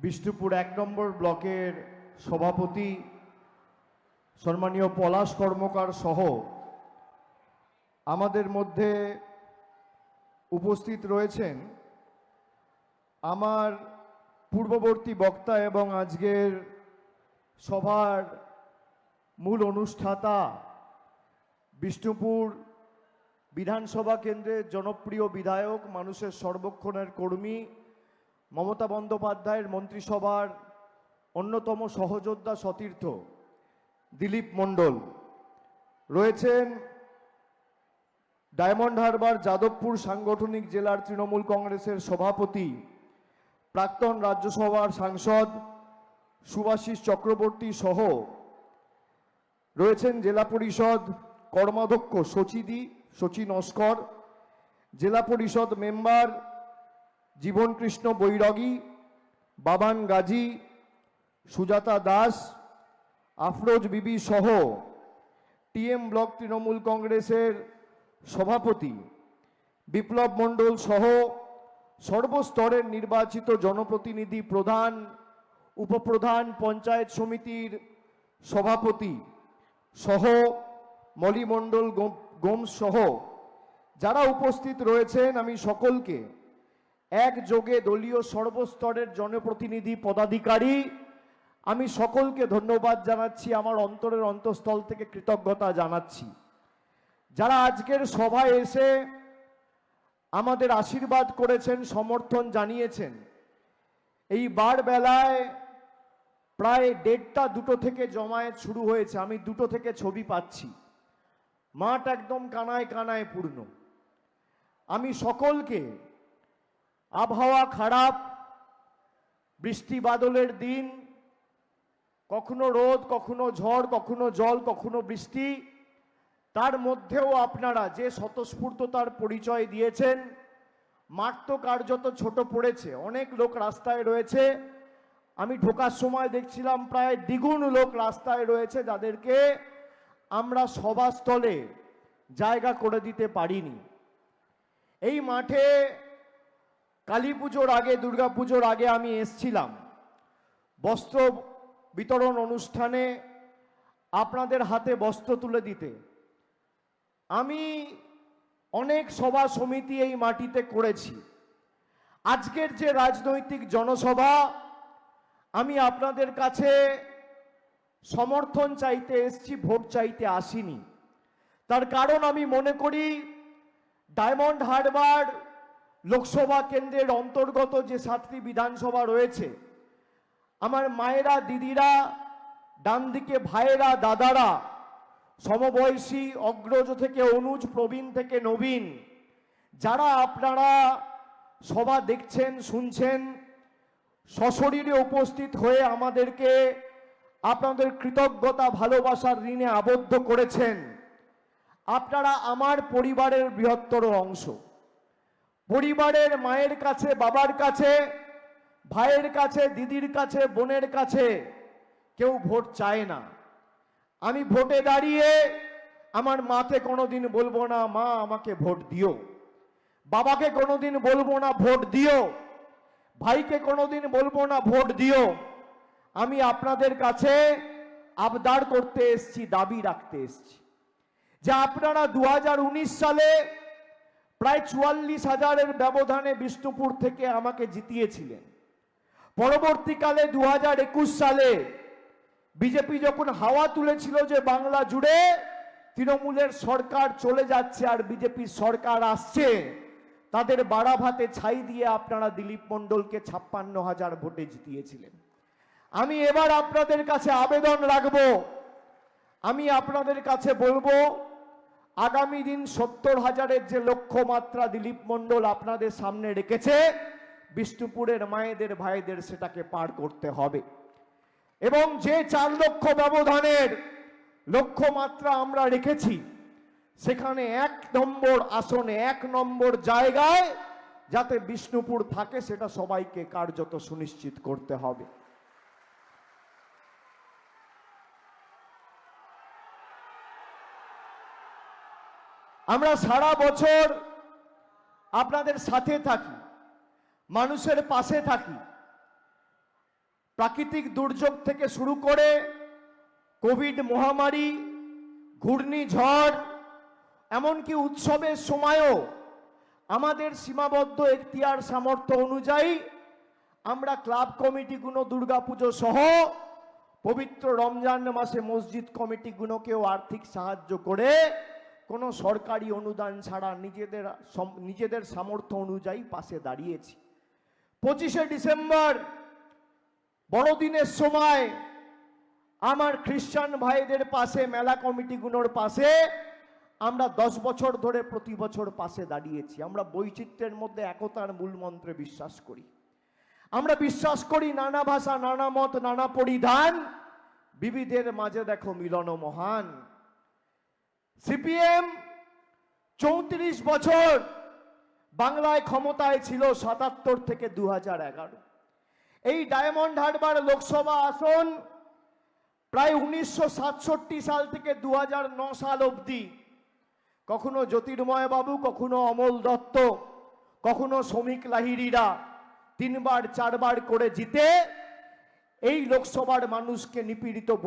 বিষ্ণুপুর এক নম্বর ব্লকের সভাপতি সম্মানীয় পলাশ কর্মকার সহ আমাদের মধ্যে উপস্থিত রয়েছেন আমার পূর্ববর্তী বক্তা এবং আজকের সভার মূল অনুষ্ঠাতা বিষ্ণুপুর বিধানসভা কেন্দ্রের জনপ্রিয় বিধায়ক, মানুষের সর্বক্ষণের কর্মী মমতা বন্দ্যোপাধ্যায়ের মন্ত্রিসভার অন্যতম সহযোদ্ধা সতীর্থ দিলীপ মণ্ডল। রয়েছেন ডায়মন্ড হারবার যাদবপুর সাংগঠনিক জেলার তৃণমূল কংগ্রেসের সভাপতি, প্রাক্তন রাজ্যসভার সাংসদ সুভাষিস চক্রবর্তী সহ রয়েছেন জেলা পরিষদ কর্মাধ্যক্ষ সচিদি সচি অস্কর জেলা পরিষদ মেম্বার জীবনকৃষ্ণ বৈরাগী, বাবান গাজী, সুজাতা দাস, আফরোজ বিবি সহ টিএম ব্লক তৃণমূল কংগ্রেসের সভাপতি বিপ্লব মণ্ডল সহ সর্বস্তরের নির্বাচিত জনপ্রতিনিধি প্রধান, উপপ্রধান পঞ্চায়েত সমিতির সভাপতি সহ মলিমণ্ডল গোমস সহ যারা উপস্থিত রয়েছেন আমি সকলকে একযোগে দলীয় সর্বস্তরের জনপ্রতিনিধি পদাধিকারী। আমি সকলকে ধন্যবাদ জানাচ্ছি, আমার অন্তরের অন্তঃস্থল থেকে কৃতজ্ঞতা জানাচ্ছি। যারা আজকের সভায় এসে আমাদের আশীর্বাদ করেছেন, সমর্থন জানিয়েছেন, এই বার বেলায় প্রায় দেড়টা দুটো থেকে জমায়েত শুরু হয়েছে, আমি দুটো থেকে ছবি পাচ্ছি। মাঠ একদম কানায় কানায় পূর্ণ। আমি সকলকে আবহাওয়া খারাপ, বৃষ্টি বাদলের দিন, কখনো রোদ, কখনো ঝড়, কখনো জল, কখনো বৃষ্টি, তার মধ্যেও আপনারা যে স্বতঃস্ফূর্ততার পরিচয় দিয়েছেন, মাঠ তো কার্যত ছোট পড়েছে, অনেক লোক রাস্তায় রয়েছে, আমি ঢোকার সময় দেখছিলাম প্রায় দ্বিগুণ লোক রাস্তায় রয়েছে যাদেরকে আমরা সভাস্থলে জায়গা করে দিতে পারিনি। এই মাঠে কালী পুজোর আগে, দুর্গা পুজোর আগে আমি এসছিলাম। বস্ত্র বিতরণ অনুষ্ঠানে আপনাদের হাতে বস্ত্র তুলে দিতে। আমি অনেক সভা সমিতি এই মাটিতে করেছি। আজকের যে রাজনৈতিক জনসভা, আমি আপনাদের কাছে সমর্থন চাইতে এসছি, ভোট চাইতে আসিনি। তার কারণ আমি মনে করি, ডায়মন্ড হারবার লোকসভা কেন্দ্রের অন্তর্গত যে সাতটি বিধানসভা রয়েছে, আমার মায়েরা, দিদিরা ডান দিকে ভাইয়েরা, দাদারা, সমবয়সী, অগ্রজ থেকে অনুজ, প্রবীণ থেকে নবীন, যারা আপনারা সভা দেখছেন, শুনছেন, সশরীরে উপস্থিত হয়ে আমাদেরকে আপনাদের কৃতজ্ঞতা, ভালোবাসার ঋণে আবদ্ধ করেছেন, আপনারা আমার পরিবারের বৃহত্তর অংশ। পরিবারের মায়ের কাছে, বাবার কাছে, ভাইয়ের কাছে, দিদির কাছে, বোনের কাছে কেউ ভোট চায় না। আমি ভোটে দাঁড়িয়ে আমার মাকে কোনোদিন বলব না, মা, আমাকে ভোট দিও। বাবাকে কোনোদিন বলব না, ভোট দিও। ভাইকে কোনোদিন বলব না, ভোট দিও। আমি আপনাদের কাছে আবদার করতে এসছি, দাবি রাখতে এসছি। যে আপনারা দু হাজার উনিশ সালে প্রায় চুয়াল্লিশ হাজারের ব্যবধানে বিষ্ণুপুর থেকে আমাকে জিতিয়েছিলেন। পরবর্তীকালে দু হাজার একুশ সালে বিজেপি যখন হাওয়া তুলেছিল যে বাংলা জুড়ে তৃণমূলের সরকার চলে যাচ্ছে আর বিজেপির সরকার আসছে, তাদের বাড়া ভাতে ছাই দিয়ে আপনারা দিলীপ মণ্ডলকে ছাপ্পান্ন হাজার ভোটে জিতিয়েছিলেন। আমি এবার আপনাদের কাছে আবেদন রাখব। আমি আপনাদের কাছে বলব আগামী দিন সত্তর হাজারের যে লক্ষ্যমাত্রা দিলীপ মণ্ডল আপনাদের সামনে রেখেছে, বিষ্ণুপুরের মায়েদের ভাইদের সেটাকে পার করতে হবে। এবং যে চার লক্ষ ব্যবধানের লক্ষ্যমাত্রা আমরা রেখেছি, সেখানে এক নম্বর আসনে, এক নম্বর জায়গায় যাতে বিষ্ণুপুর থাকে, সেটা সবাইকে কার্যত সুনিশ্চিত করতে হবে। আমরা সারা বছর আপনাদের সাথে থাকি, মানুষের পাশে থাকি। প্রাকৃতিক দুর্যোগ থেকে শুরু করে কোভিড মহামারী, ঘূর্ণিঝড়, এমনকি উৎসবের সময়ও আমাদের সীমাবদ্ধ এখতিয়ার সামর্থ্য অনুযায়ী আমরা ক্লাব কমিটিগুলো, দুর্গাপুজো সহ পবিত্র রমজান মাসে মসজিদ কমিটিগুলোকেও আর্থিক সাহায্য করে কোনো সরকারি অনুদান ছাড়া নিজেদের নিজেদের সামর্থ্য অনুযায়ী পাশে দাঁড়িয়েছি। পঁচিশে ডিসেম্বর, বড়দিনের সময় আমার খ্রিস্টান ভাইদের পাশে, মেলা কমিটিগুলোর পাশে আমরা দশ বছর ধরে প্রতি বছর পাশে দাঁড়িয়েছি। আমরা বৈচিত্র্যের মধ্যে একতার মূল মন্ত্রে বিশ্বাস করি। আমরা বিশ্বাস করি নানা ভাষা, নানা মত, নানা পরিধান, বিবিধের মাঝে দেখো মিলন মহান। সিপিএম চৌত্রিশ বছর বাংলায় ক্ষমতায় ছিল সাতাত্তর থেকে দু এই ডায়মন্ড হারবার লোকসভা আসন প্রায় উনিশশো সাতষট্টি সাল থেকে দু সাল অবধি। কখনো জ্যোতির্ময় বাবু কখনো অমল দত্ত, কখনো শ্রমিক লাহিড়িরা তিনবার, চারবার করে জিতে এই লোকসভার মানুষকে নিপীড়িত